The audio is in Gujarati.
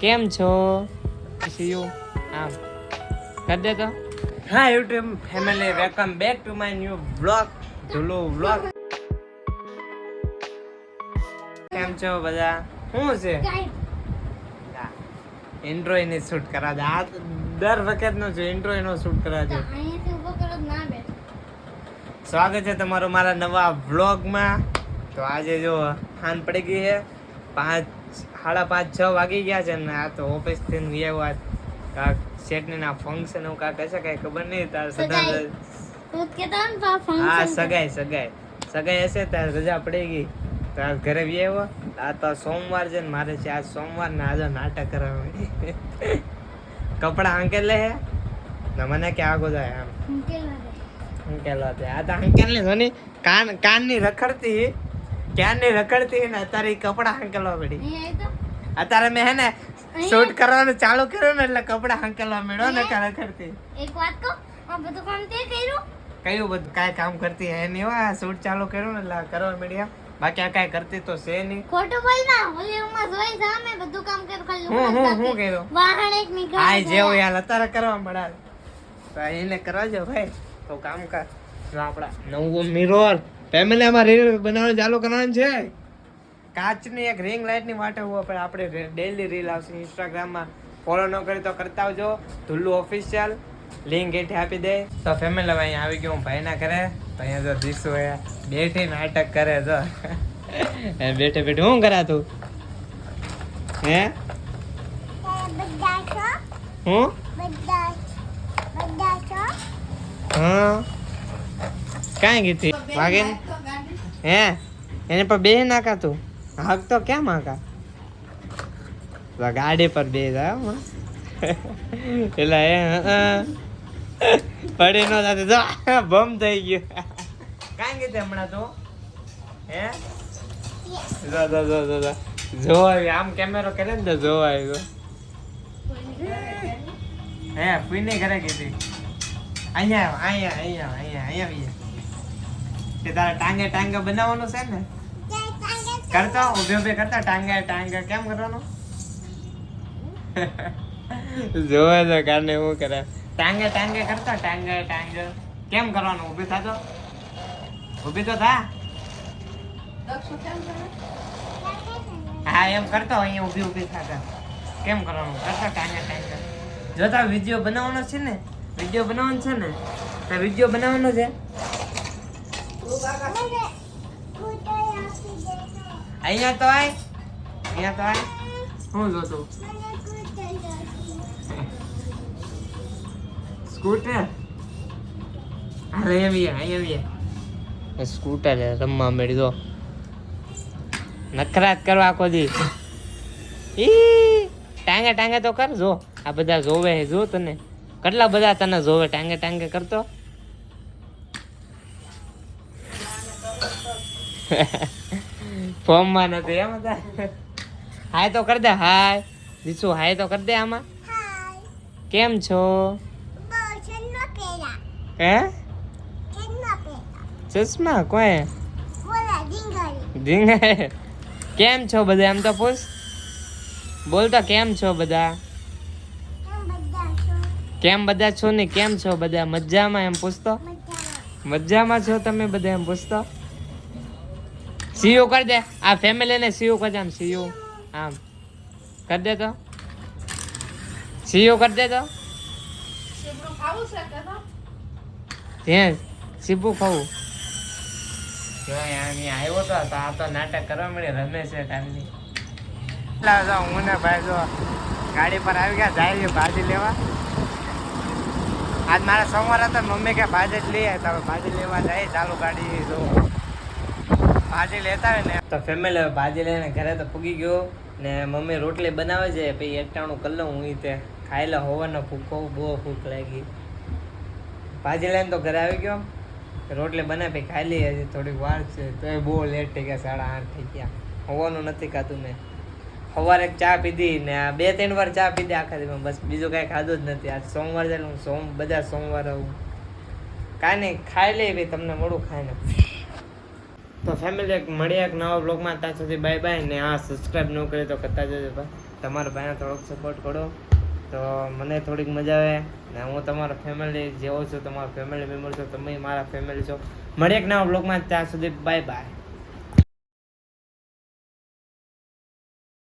કેમ છો? સીયુ આમ. કરી દે તો. હા YouTube family welcome back to my new vlog ઢોલો vlog કેમ છો બધા? શું છે? ઇન્ટ્રો એને શૂટ કરા છે આ દર વખત નો છે ઇન્ટ્રો એનો શૂટ કરા છે સ્વાગત છે તમારું મારા નવા વ્લોગમાં તો આજે જો હાન પડી ગઈ છે પાંચ સાડા પાંચ છ વાગી ગયા છે ને આ તો ઓફિસથી આવ્યો. કાક શેઠની ના ફંક્શન એવું કાક હશે કઈ ખબર નહીં તાર સદા હા સગાઈ સગાઈ. સગાઈ હશે તાર રજા પડી ગઈ. તાર ઘરે બી આ તો સોમવાર છે ને મારે છે આજ સોમવાર ને આજે નાટક કરવા કપડા અંકેલ હે? ને મને કે આગો જાય આમ અંકેલ આ તો અંકેલની સોની કાન કાનની રખડતી. ક્યાં ની રખડતી ને અત્યારે કપડા હાંકલવા પડી અત્યારે મેં હે ને શૂટ કરવાનું ચાલુ કર્યું ને એટલે કપડા હાંકલવા મળ્યો ને કાં રખડતી. એક વાત કહું આ બધું કામ તે કર્યું? કયું બધું? કાંઈ કામ કરતી હે નહીં આ શૂટ ચાલુ કર્યું ને એટલે કરવા મળ્યા બાકી આ કાંઈ કરતી તો છે નહીં. ખોટું બોલ ના ઓલી ઉમાં જોઈ સામે બધું કામ કર ખાલી હું હું હું કર્યો? વાહણ એક નીકળ આય જેવું. યાર અત્યારે કરવા મળ્યા. તો એને કરવા જો ભાઈ. તો કામ કર. જો આપણા નવું મિરર ફેમિલી માં રીલ બનાવવાનું ચાલુ કરવાનું છે? કાચની એક રિંગ લાઇટની માટે વાટે પણ આપણે ડેલી રીલ આવશે ઇન્સ્ટાગ્રામમાં ફોલો ન કરી તો કરતા આવજો. ધુલ્લુ ઓફિશિયલ લિંક એઠે આપી દે. તો ફેમિલી હવે અહીંયા આવી ગયો. હું ભાઈ ના કરે તો અહીંયા જો દીસુ હે બેઠી નાટક કરે તો એ બેઠે બેઠે શું કરા તું? હે? હું? હા. કાંઈ ગીતી વાગે હે એને પર બે નાખા તું હાક તો કેમ હાકા ગાડી પર બે જાય. એટલે એ પડી નો સાથે જો બમ થઈ ગયો. કાંઈ ગીતે હમણાં તું? હે? જો જો જો જો જો. જો આવી આમ કેમેરો કરે ને તો જો. આવ્યો હે ફીની ઘરે કીધી. અહીંયા અહીંયા અહીંયા અહીંયા અહીંયા તે તારા ટાંગે ટાંગે બનાવવાનું છે ને? કરતા ઉભે ઉભે કરતા ટાંગે ટાંગે કેમ કરવાનું? જોવે તો કારણે હું કરે. ટાંગે ટાંગે કરતા ટાંગે ટાંગે. કેમ કરવાનું? ઊભી થાતો ઊભી તો થા. હા એમ કરતો અહીંયા ઊભી ઊભી થાતા કેમ કરવાનું? કરતા ટાંગે ટાંગે. જો તારો વીડિયો બનાવવાનો છે ને? વીડિયો બનાવવાનો છે ને? તો વીડિયો બનાવવાનો છે? અહીંયા તો આય. અહીંયા તો આય. હું જોતું સ્કૂટર? હાલે એવી અહીંયા એવી સ્કૂટર રમવા મળી દો નખરાત કરવા આખો દી. ઈ ટાંગે ટાંગે તો કર જો આ બધા જોવે જો તને. કેટલા બધા તને જોવે ટાંગે ટાંગે કરતો? ફોર્મમાં નથી એમ હતા હાય તો કર દે હાય. દીસુ હાય તો કર દે આમાં. કેમ છો? હે? ચશ્મા કોઈ? ધીંગાય કેમ છો બધા એમ તો પૂછ. બોલ તો કેમ છો બધા? કેમ બધા છો? ને કેમ છો બધા? મજામાં એમ પૂછતો મજામાં. છો તમે બધા એમ પૂછતો સીયુ કર દે. આ ફેમિલી ને સીયુ કર દે આમ સીયુ. આમ. કર દે તો. સીયુ કર દે તો. હે સીબુ ખાવું. જો અહીંયા આવ્યો તો આ તો નાટક કરવા મળી રમે છે કાલની. લા જો હું ને ભાઈ જો ગાડી પર આવી ગયા જાય છે ભાજી લેવા. આજ મારા સોમવાર હતા મમ્મી કે ભાજી જ લઈ આવે તો ભાજી લેવા જાય ચાલુ ગાડી જો. ભાજી લેતા હોય ને. તો ફેમિલી ભાજી લઈને ઘરે તો પૂગી ગયો ને મમ્મી રોટલી બનાવે છે, પછી એકટાણું કરી હું તે. ખાઈ લે હોવાનો ભૂખો બહુ ભૂખ લાગી. ભાજી લઈને તો ઘરે આવી ગયો. રોટલી બનાવી, પછી ખાઈ લઈ હજી થોડીક વાર છે. તો એ બહુ લેટ થઈ ગયા, સાડા આઠ થઈ ગયા. હોવાનું નથી ખાતું મેં. સવારે ચા પીધી ને આ બે, ત્રણ વાર ચા પીધી આખા દિવસ. બસ બીજું કાંઈ ખાધું જ નથી. આજ સોમવાર છે હું સોમ, બધા સોમવાર આવું. કાંઈ નહીં, ખાઈ લઈ ભાઈ, તમને મોડું ખાઈને. તો ફેમિલી એક મળીએ એક નવા બ્લોગમાં ત્યાં સુધી બાય બાય ને આ સબસ્ક્રાઈબ ન કરી તો કરતા જજો ભાઈ. તમારા ભાઈને થોડોક સપોર્ટ કરો. તો મને થોડીક મજા આવે ને હું તમારા ફેમિલી જેવો છું, તમારા ફેમિલી મેમ્બર છો, તમે મારા ફેમિલી છો. મળીએ એક નવા બ્લોગમાં ત્યાં સુધી બાય બાય